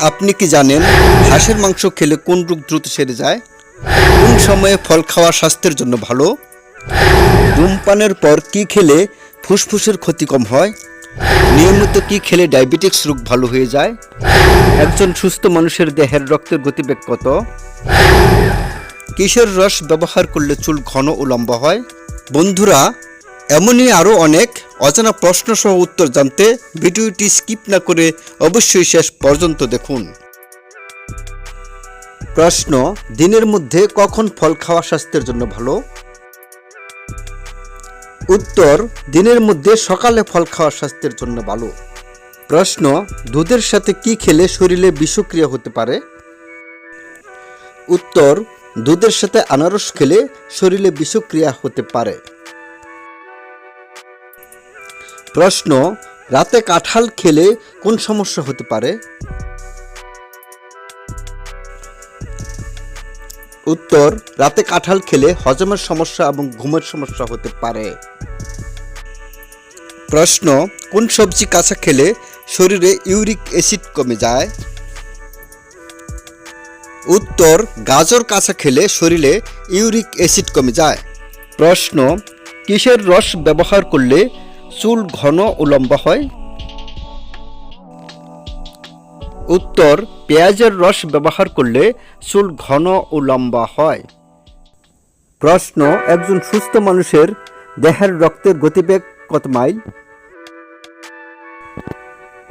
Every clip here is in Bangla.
আপনি কি জানেন হাঁসের মাংস খেলে কোন রোগ দ্রুত সেরে যায়? কোন সময়ে ফল খাওয়া স্বাস্থ্যের জন্য ভালো? ধূমপানের পর কি খেলে ফুসফুসের ক্ষতি কম হয়? নিয়মিত কি খেলে ডায়াবেটিক্স রোগ ভালো হয়ে যায়? একজন সুস্থ মানুষের দেহের রক্তের গতিবেগ কত? কিসের রস ব্যবহার করলে চুল ঘন ও লম্বা হয়? বন্ধুরা, এমনই আরও অনেক অজানা প্রশ্ন সহ উত্তর জানতে ভিডিওটি স্কিপ না করে অবশ্যই শেষ পর্যন্ত দেখুন। প্রশ্ন, দিনের মধ্যে কখন ফল খাওয়া স্বাস্থ্যের জন্য ভালো? উত্তর, দিনের মধ্যে সকালে ফল খাওয়া স্বাস্থ্যের জন্য ভালো। প্রশ্ন, দুধের সাথে কি খেলে শরীরে বিষক্রিয়া হতে পারে? উত্তর, দুধের সাথে আনারস খেলে শরীরে বিষক্রিয়া হতে পারে। প্রশ্ন, রাতে কাঁঠাল খেলে কোন সমস্যা হতে পারে? উত্তর, রাতে কাঁঠাল খেলে হজমের সমস্যা এবং ঘুমের সমস্যা হতে পারে। প্রশ্ন, কোন সবজি কাঁচা খেলে শরীরে ইউরিক অ্যাসিড কমে যায়? উত্তর, গাজর কাঁচা খেলে শরীরে ইউরিক অ্যাসিড কমে যায়। প্রশ্ন, কিসের রস ব্যবহার করলে চুল ঘন ও লম্বা হয়। উত্তর, পেঁয়াজের রস ব্যবহার করলে চুল ঘন ও লম্বা হয়। প্রশ্ন, একজন সুস্থ মানুষের দেহের রক্তের গতিবেগ কত মাইল?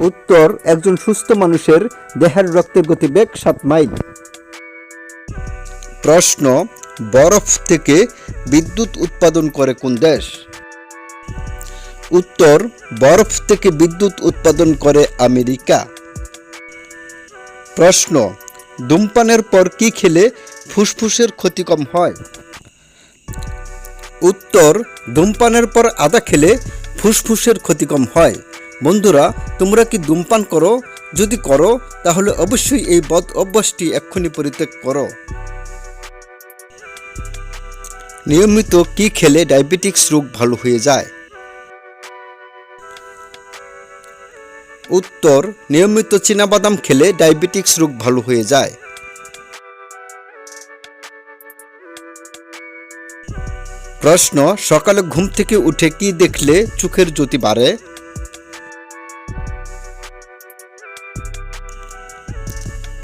উত্তর, একজন সুস্থ মানুষের দেহের রক্তের গতিবেগ সাত মাইল। প্রশ্ন, বরফ থেকে বিদ্যুৎ উৎপাদন করে কোন দেশ? উত্তর, বরফ থেকে বিদ্যুৎ উৎপাদন করে আমেরিকা। প্রশ্ন, ধূমপানের পর কি খেলে ফুসফুসের ক্ষতি কম হয়? উত্তর, ধূমপানের পর আদা খেলে ফুসফুসের ক্ষতি কম হয়। বন্ধুরা, তোমরা কি ধূমপান করো? যদি করো, তাহলে অবশ্যই এই বদ অভ্যাসটি এক্ষুনি পরিত্যাগ করো। নিয়মিত কি খেলে ডায়াবেটিক্স রোগ ভালো হয়ে যায়? উত্তর, নিয়মিত চীনাবাদাম খেলে ডায়াবেটিক্স রোগ ভালো হয়ে যায়। প্রশ্ন, সকালে ঘুম থেকে উঠে কি দেখলে চোখের জ্যোতি বাড়ে?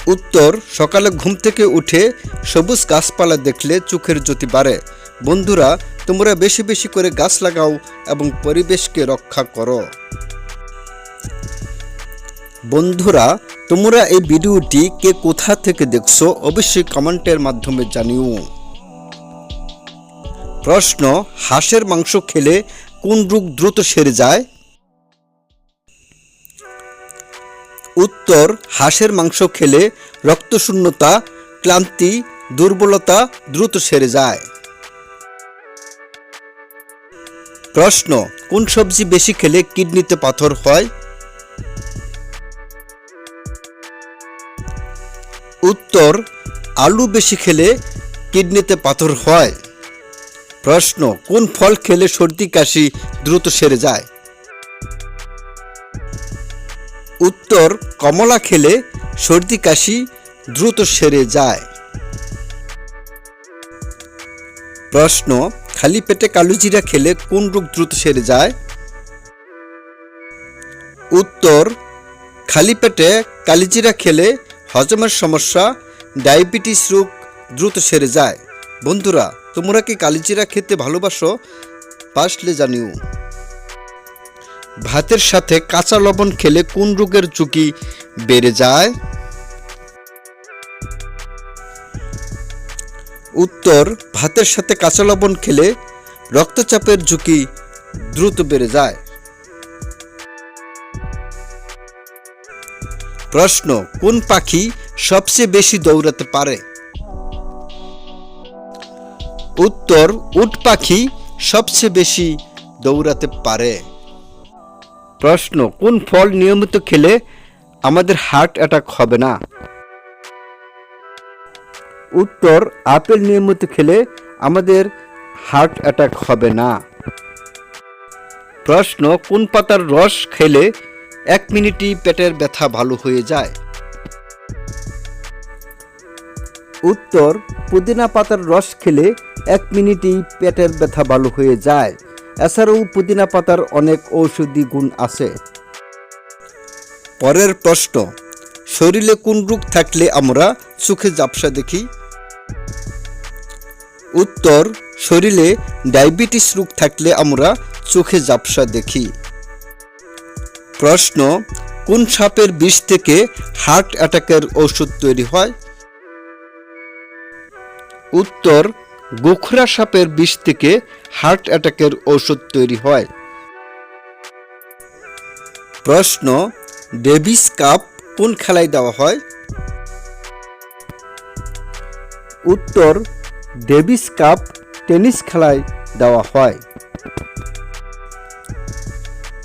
উত্তর, সকালে ঘুম থেকে উঠে সবুজ গাছপালা দেখলে চোখের জ্যোতি বাড়ে। বন্ধুরা, তোমরা বেশি বেশি করে গাছ লাগাও এবং পরিবেশকে রক্ষা করো। বন্ধুরা, তোমরা এই ভিডিওটি কে কোথা থেকে দেখছ অবশ্যই কমেন্টের মাধ্যমে জানিও। প্রশ্ন, হাঁসের মাংস খেলে কোন রোগ দ্রুত সেরে যায়? উত্তর, হাঁসের মাংস খেলে রক্তশূন্যতা, ক্লান্তি, দুর্বলতা দ্রুত সেরে যায়। প্রশ্ন, কোন সবজি বেশি খেলে কিডনিতে পাথর হয়? উত্তর, আলু বেশি খেলে কিডনিতে পাথর হয়। প্রশ্ন, কোন ফল খেলে সর্দি কাশি দ্রুত সেরে যায়? উত্তর, কমলা খেলে সর্দি কাশি দ্রুত সেরে যায়। প্রশ্ন, খালি পেটে কালোজিরা খেলে কোন রোগ দ্রুত সেরে যায়? উত্তর, খালি পেটে কালিজিরা খেলে হজমের সমস্যা ডায়াবেটিস রোগ দ্রুত সেরে যায়। বন্ধুরা, তোমরা কি কালিজিরা খেতে ভালোবাসো? পাসলে জানিও। ভাতের সাথে কাঁচা লবণ খেলে কোন রোগের ঝুঁকি বেড়ে যায়? উত্তর, ভাতের সাথে কাঁচা লবণ খেলে রক্তচাপের ঝুঁকি দ্রুত বেড়ে যায়। প্রশ্ন, কোন পাখি সবচেয়ে বেশি দৌড়াতে পারে। উত্তর, উট পাখি সবচেয়ে বেশি দৌড়াতে পারে। প্রশ্ন, কোন ফল নিয়মিত খেলে আমাদের হার্ট অ্যাটাক হবে না? উত্তর, আপেল নিয়মিত খেলে আমাদের হার্ট অ্যাটাক হবে না। প্রশ্ন, কোন পাতার রস খেলে এক মিনিটই পেটের ব্যথা ভালো হয়ে যায়? উত্তর, পুদিনা পাতার রস খেলে এক মিনিটেই পেটের ব্যথা ভালো হয়ে যায়। এছাড়াও পুদিনা পাতার অনেক ঔষধি গুণ আছে। পরের প্রশ্ন, শরীরে কোন রোগ থাকলে আমরা চোখে জাপসা দেখি? উত্তর, শরীরে ডায়াবেটিস রোগ থাকলে আমরা চোখে জাপসা দেখি। প্রশ্ন, কোন সাপের বিষ থেকে হার্ট অ্যাটাকের ওষুধ তৈরি হয়? উত্তর, গোখরা সাপের বিষ থেকে হার্ট অ্যাটাকের ওষুধ তৈরি হয়। প্রশ্ন, ডেভিস কাপ কোন খেলায় দেওয়া হয়? উত্তর, ডেভিস কাপ টেনিস খেলায় দেওয়া হয়।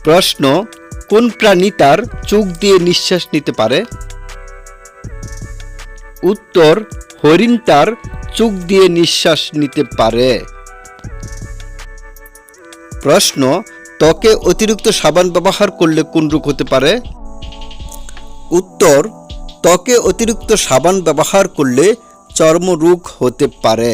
প্রশ্ন, কোন প্রাণী তার চোখ দিয়ে নিঃশ্বাস নিতে পারে? উত্তর, হরিণ তার চোখ দিয়ে নিঃশ্বাস নিতে পারে। প্রশ্ন, ত্বকে অতিরিক্ত সাবান ব্যবহার করলে কোন রোগ হতে পারে? উত্তর, ত্বকে অতিরিক্ত সাবান ব্যবহার করলে চর্মরোগ হতে পারে।